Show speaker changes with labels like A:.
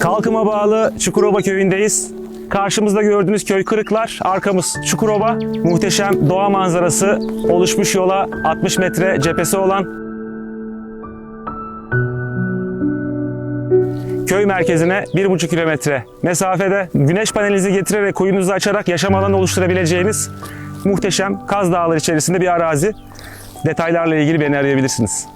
A: Kalkıma bağlı Çukurova köyündeyiz. Karşımızda gördüğünüz köy Kırıklar, arkamız Çukurova. Muhteşem doğa manzarası, oluşmuş yola 60 metre cephesi olan köy merkezine 1,5 kilometre mesafede güneş panelinizi getirerek kuyunuzu açarak yaşam alanı oluşturabileceğiniz muhteşem Kaz Dağları içerisinde bir arazi. Detaylarla ilgili beni arayabilirsiniz.